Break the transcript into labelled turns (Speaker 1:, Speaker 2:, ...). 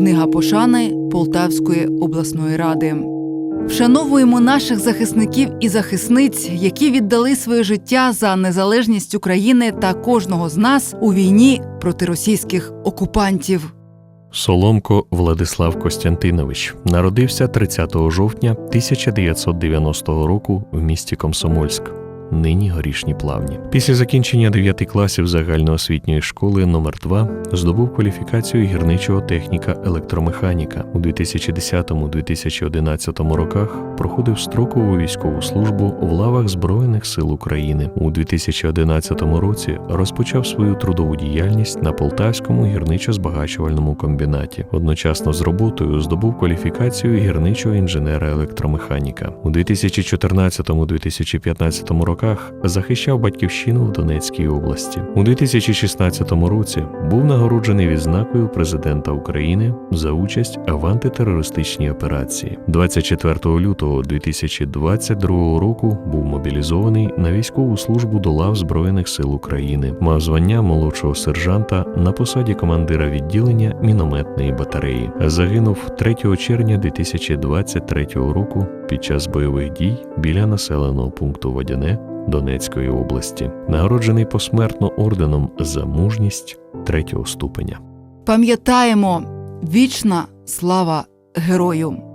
Speaker 1: Книга пошани Полтавської обласної ради. Вшановуємо наших захисників і захисниць, які віддали своє життя за незалежність України та кожного з нас у війні проти російських окупантів.
Speaker 2: Соломко Владислав Костянтинович народився 30 жовтня 1990 року в місті Комсомольськ. Нині горішні плавні. Після закінчення 9 класів загальноосвітньої школи номер 2 здобув кваліфікацію гірничого техніка електромеханіка. У 2010-2011 роках проходив строкову військову службу в лавах Збройних сил України. У 2011 році розпочав свою трудову діяльність на Полтавському гірничо-збагачувальному комбінаті. Одночасно з роботою здобув кваліфікацію гірничого інженера-електромеханіка. У 2014-2015 роках захищав батьківщину в Донецькій області. У 2016 році був нагороджений відзнакою президента України за участь в антитерористичній операції. 24 лютого 2022 року був мобілізований на військову службу до лав Збройних сил України. Мав звання молодшого сержанта на посаді командира відділення мінометної батареї. Загинув 3 червня 2023 року під час бойових дій біля населеного пункту Водяне Донецької області, нагороджений посмертно орденом за мужність третього ступеня.
Speaker 1: Пам'ятаємо вічна слава герою.